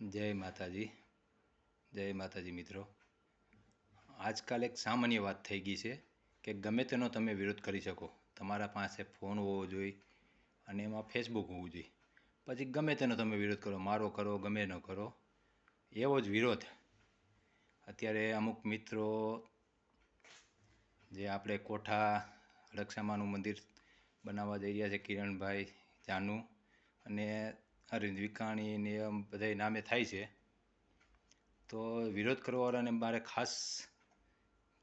જય માતાજી જય માતાજી મિત્રો. આજકાલ એક સામાન્ય વાત થઈ ગઈ છે કે ગમે તેનો તમે વિરોધ કરી શકો. તમારા પાસે ફોન હોવો જોઈએ અને એમાં ફેસબુક હોવું જોઈએ. પછી ગમે તેનો તમે વિરોધ કરો, મારો કરો, ગમે ન કરો, એવો જ વિરોધ. અત્યારે અમુક મિત્રો જે આપણે કોઠા રક્ષામાનું મંદિર બનાવવા જઈ રહ્યા છે કિરણભાઈ જાનુ અને અરવિંદ વિકાણી ને એમ બધા નામે થાય છે. તો વિરોધ કરવાવાળાને મારે ખાસ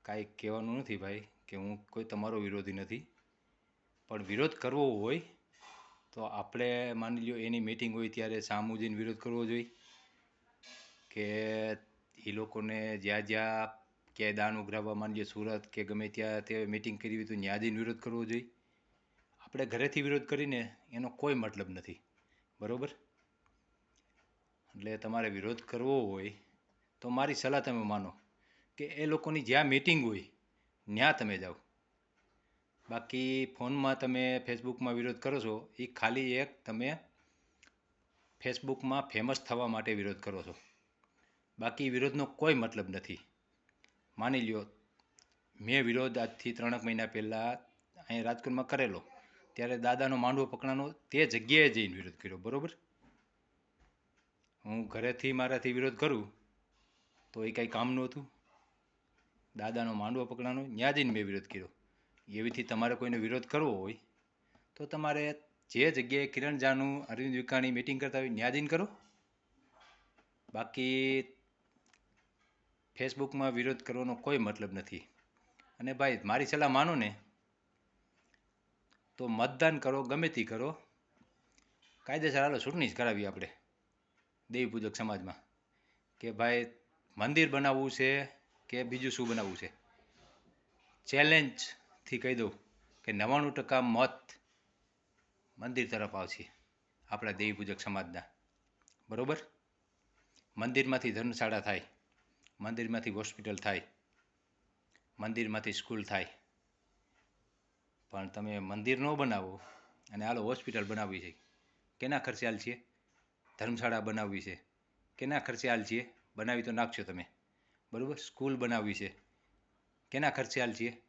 કાંઈ કહેવાનું નથી ભાઈ, કે હું કોઈ તમારો વિરોધી નથી. પણ વિરોધ કરવો હોય તો આપણે માની લ્યો એની મીટિંગ હોય ત્યારે સામુ જઈને વિરોધ કરવો જોઈએ. કે એ લોકોને જ્યાં જ્યાં ક્યાંય દાન ઉઘરાવવા માંડીએ સુરત કે ગમે ત્યાં તે મીટિંગ કરી તો ત્યાં વિરોધ કરવો જોઈએ. આપણે ઘરેથી વિરોધ કરીને એનો કોઈ મતલબ નથી. બરાબર? એટલે તમારે વિરોધ કરવો હોય તો મારી સલાહ તમે માનો કે એ લોકોની જ્યાં મીટિંગ હોય ત્યાં તમે જાઓ. બાકી ફોનમાં તમે ફેસબુકમાં વિરોધ કરો છો, એ ખાલી એક તમે ફેસબુકમાં ફેમસ થવા માટે વિરોધ કરો છો. બાકી વિરોધનો કોઈ મતલબ નથી. માની લ્યો, મેં વિરોધ આજથી ત્રણેક મહિના પહેલાં અહીં રાજકોટમાં કરેલો. ત્યારે દાદાનો માંડવો પકડાનો તે જગ્યાએ જઈને વિરોધ કર્યો, બરાબર? હું ઘરેથી મારાથી વિરોધ કરું તો એ કાંઈ કામનું હતું દાદાનો માંડવો પકડાનો ત્યાં જઈને મેં વિરોધ કર્યો. એવીથી તમારે કોઈને વિરોધ કરવો હોય તો તમારે જે જગ્યાએ કિરણ જાનું, અરવિંદ વિકાણી મિટિંગ કરતા હોય ત્યાં જઈને કરો. બાકી ફેસબુકમાં વિરોધ કરવાનો કોઈ મતલબ નથી. અને ભાઈ, મારી સલાહ માનો ને તો મતદાન કરો, ગમે તે કરો. કાયદેસર હાલો, ચૂંટણી જ કરાવી આપણે દેવી પૂજક સમાજમાં. કે ભાઈ, મંદિર બનાવવું છે કે બીજું શું બનાવવું છે? ચેલેન્જથી કહી દઉં કે નવ્વાણું ટકા મત મંદિર તરફ આવશે આપણા દેવી પૂજક સમાજના. બરાબર? મંદિરમાંથી ધર્મશાળા થાય, મંદિરમાંથી હોસ્પિટલ થાય, મંદિરમાંથી સ્કૂલ થાય. પણ તમે મંદિર ન બનાવો અને હાલો હોસ્પિટલ બનાવવી છે. કેના ખર્ચે હાલ છીએ? ધર્મશાળા બનાવવી છે. કેના ખર્ચે હાલ છીએ? બનાવી તો નાખશો તમે. બરાબર? સ્કૂલ બનાવવી છે. કેના ખર્ચે હાલ છીએ?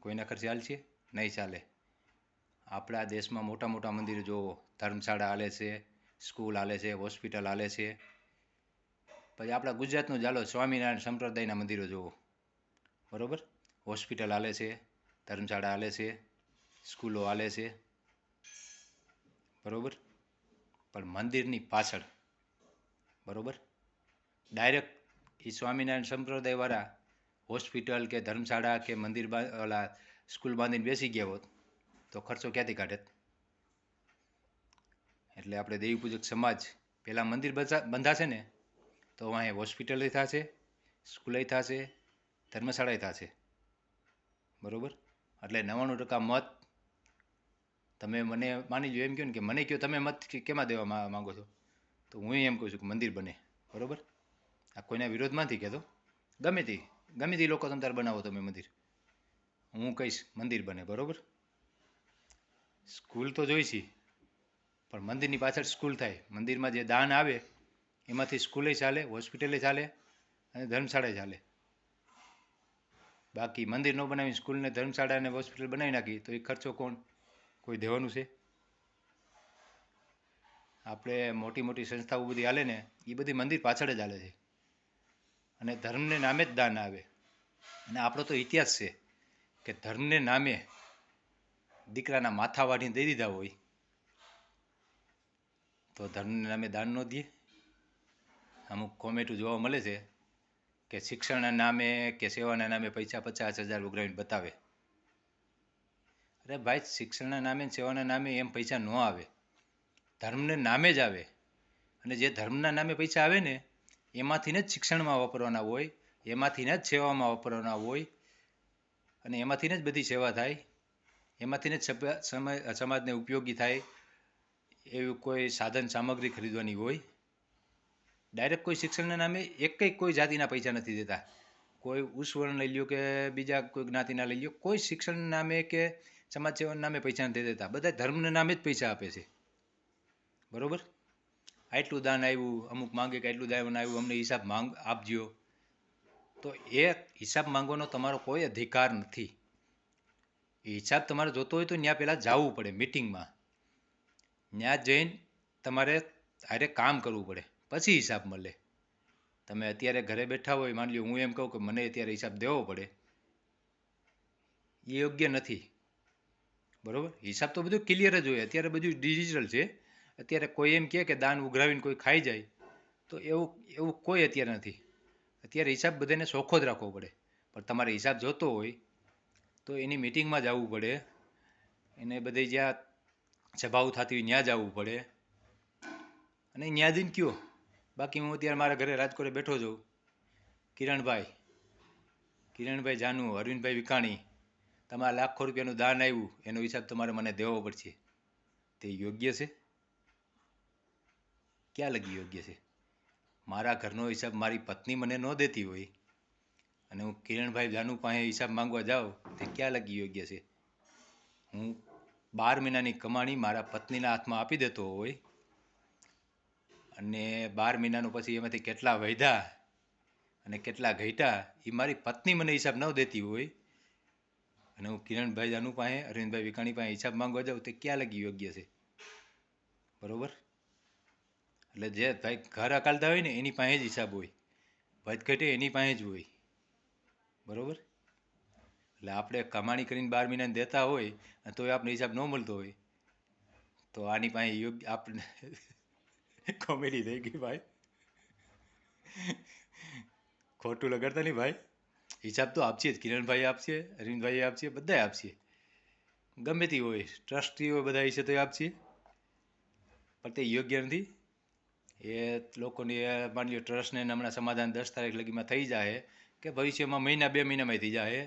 કોઈના ખર્ચે હાલ છીએ? નહીં ચાલે. આપણા દેશમાં મોટા મોટા મંદિર જોવો ધર્મશાળા હાલે છે, સ્કૂલ હાલે છે, હોસ્પિટલ હાલે છે. પછી આપણા ગુજરાતનું ચાલો સ્વામિનારાયણ સંપ્રદાયના મંદિરો જુઓ. બરાબર? હોસ્પિટલ હાલે છે, ધર્મશાળા હાલે છે, સ્કૂલો હાલે છે. બરાબર? પણ મંદિરની પાછળ, બરાબર? ડાયરેક્ટ એ સ્વામિનારાયણ સંપ્રદાયવાળા હોસ્પિટલ કે ધર્મશાળા કે મંદિર ઓલા સ્કૂલ બાંધીને બેસી ગયા હોત, તો ખર્ચો ક્યાંથી કાઢત? એટલે આપણે દેવી પૂજક સમાજ પહેલાં મંદિર બંધાશે ને, તો અહીં હોસ્પિટલે થશે, સ્કૂલે થશે ધર્મશાળાએ થશે. બરાબર? એટલે નવ્વાણું ટકા મત તમે મને માની લો એમ કહો ને કે મને કહો તમે મત કેમાં દેવા માગો છો? તો હું એમ કહું છું કે મંદિર બને, બરાબર? આ કોઈના વિરોધમાં નથી કહેતો. ગમે તે ગમે તે લોકો તમે તારે બનાવો તમે મંદિર. હું કહીશ મંદિર બને, બરાબર? સ્કૂલ તો જોઈશી પણ મંદિરની પાછળ સ્કૂલ થાય. મંદિરમાં જે દાન આવે, એમાંથી સ્કૂલે ચાલે, હોસ્પિટલે ચાલે અને ધર્મશાળાએ ચાલે. બાકી મંદિર ન બનાવી સ્કૂલને ધર્મશાળા અને હોસ્પિટલ બનાવી નાખી, તો એ ખર્ચો કોણ? કોઈ દેવાનું છે? આપણે મોટી મોટી સંસ્થાઓ બધી હાલે ને, એ બધી મંદિર પાછળ જ હાલે છે. અને ધર્મને નામે જ દાન આવે. અને આપણો તો ઇતિહાસ છે કે ધર્મને નામે દીકરાના માથા વાઢીને દઈ દીધા હોય, તો ધર્મને નામે દાન ન દે અમુક કોમેટું જોવા મળે છે કે શિક્ષણના નામે કે સેવાના નામે પૈસા પચાસ હજાર ઉઘરાવીને બતાવે. અરે ભાઈ, શિક્ષણના નામે સેવાના નામે એમ પૈસા ન આવે. ધર્મને નામે જ આવે. અને જે ધર્મના નામે પૈસા આવે ને એમાંથીને જ શિક્ષણમાં વાપરવાના હોય, એમાંથી જ સેવામાં વાપરવાના હોય, અને એમાંથીને જ બધી સેવા થાય. એમાંથીને જ સમાજને ઉપયોગી થાય. એવું કોઈ સાધન સામગ્રી ખરીદવાની હોય. ડાયરેક્ટ કોઈ શિક્ષણના નામે એકેય કોઈ જાતિના પૈસા નથી દેતા. કોઈ ઉસવર્ણ લઈ લ્યો કે બીજા કોઈ જ્ઞાતિના લઈ લ્યો, કોઈ શિક્ષણના નામે કે સમાજ સેવાના નામે પૈસા નથી દેતા. બધા ધર્મના નામે જ પૈસા આપે છે. બરાબર? આટલું દાન આવ્યું અમુક માંગે કે આટલું દાન આવ્યું અમને હિસાબ માંગ, આપજો. તો એ હિસાબ માંગવાનો તમારો કોઈ અધિકાર નથી. એ હિસાબ તમારે જોતો હોય તો ત્યાં પહેલાં જવું પડે મિટિંગમાં ત્યાં જઈને તમારે હારે કામ કરવું પડે. પછી હિસાબ મળે. તમે અત્યારે ઘરે બેઠા હોય, માની લો હું એમ કહું કે મને અત્યારે હિસાબ દેવો પડે. એ યોગ્ય નથી. બરાબર? હિસાબ તો બધું ક્લિયર જ હોય. અત્યારે બધું ડિજિટલ છે. અત્યારે કોઈ એમ કહે કે દાન ઉઘરાવીને કોઈ ખાઈ જાય, તો એવું એવું કોઈ અત્યારે નથી. અત્યારે હિસાબ બધાને ચોખ્ખો જ રાખવો પડે. પણ તમારે હિસાબ જોતો હોય, તો એની મિટિંગમાં જવું પડે. એને બધે જ્યાં સભાઓ થતી હોય ત્યાં જવું પડે. અને જઈને કયો? બાકી હું અત્યારે મારા ઘરે રાજકોટે બેઠો છું. કિરણભાઈ કિરણભાઈ જાનુ, અરવિંદભાઈ વિકાણી તમારા લાખો રૂપિયાનું દાન આવ્યું એનો હિસાબ તમારે મને દેવો પડશે. તે યોગ્ય છે? ક્યાં લગી યોગ્ય છે? મારા ઘરનો હિસાબ મારી પત્ની મને ન દેતી હોય અને હું કિરણભાઈ જાનુ પાસે હિસાબ માંગવા જાઉં, તે ક્યાં લગી યોગ્ય છે? હું બાર મહિનાની કમાણી મારા પત્નીના હાથમાં આપી દેતો હોય અને બાર મહિનાનું પછી એમાંથી કેટલા વધ્યા અને કેટલા ઘટ્યા એ મારી પત્ની મને હિસાબ ન દેતી હોય. અને હું કિરણભાઈ જાનુ પાસે, અરવિંદભાઈ વિકાણી પાસે હિસાબ માંગવા જાઉં તે ક્યાં લગી યોગ્ય છે? બરાબર? એટલે જે ભાઈ ઘર અકાલતા હોય ને, એની પાસે જ હિસાબ હોય. વધઘટે એની પાસે જ હોય. બરાબર? એટલે આપણે કમાણી કરીને બાર મહિના દેતા હોય તોય આપણે હિસાબ ન મળતો હોય. તો આની પાસે યોગ્ય, આપણે કોમેડી થઈ ગઈ ભાઈ ખોટું લગાડતા નહીં ભાઈ હિસાબ તો આપશે જ કિરણભાઈ આપશે અરવિંદભાઈ આપશે બધાય આપશે ગમે તે હોય ટ્રસ્ટી હોય બધા હશે તો આપશે પણ તે યોગ્ય નથી એ લોકોની માની લો ટ્રસ્ટને હમણાં સમાધાન દસ તારીખ લગીમાં થઈ જાય કે ભવિષ્યમાં મહિના બે મહિનામાં થઈ જાય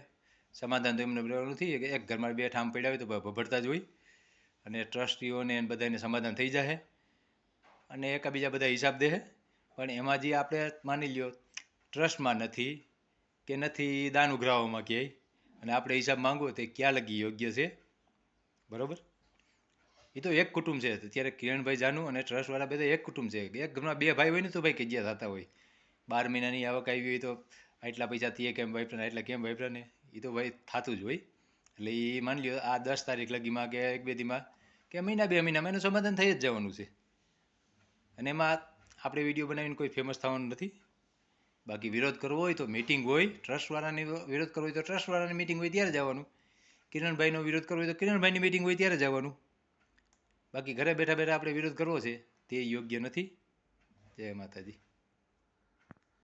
સમાધાન તો એમને બરાબર નથી એક ઘરમાં બે ઠામ પડ્યા હોય તો ભભડતા જ હોય અને ટ્રસ્ટીઓને બધાને સમાધાન થઈ જાય અને એકાબીજા બધા હિસાબ દે પણ એમાં જે આપણે માની લ્યો ટ્રસ્ટમાં નથી કે નથી દાન ઉઘરાવવામાં ક્યાંય. અને આપણે હિસાબ માંગવો તે ક્યાં લગી યોગ્ય છે? બરાબર? એ તો એક કુટુંબ છે. અત્યારે કિરણભાઈ જાનુ અને ટ્રસ્ટવાળા બધા એક કુટુંબ છે. એક ઘરમાં બે ભાઈ હોય ને તો ભાઈ કજિયા થતા હોય. બાર મહિનાની આવક આવી હોય તો આટલા પૈસા તે કેમ વાપરા આટલા કેમ વાપરા ને એ તો ભાઈ થતું જ હોય. એટલે એ માની લ્યો આ દસ તારીખ લગીમાં કે એક બે દીમાં કે મહિના, બે મહિનામાં એનું સમાધાન થઈ જ જવાનું છે. અને એમાં આપણે વીડિયો બનાવીને કોઈ ફેમસ થવાનું નથી. બાકી વિરોધ કરવો હોય તો મિટિંગ હોય ટ્રસ્ટવાળાની વિરોધ કરવો હોય તો ટ્રસ્ટવાળાની મિટિંગ હોય ત્યારે જવાનું. કિરણભાઈનો વિરોધ કરવો હોય તો કિરણભાઈની મિટિંગ હોય ત્યારે જવાનું. બાકી ઘરે બેઠા બેઠા આપણે વિરોધ કરવો છે તે યોગ્ય નથી. જય માતાજી.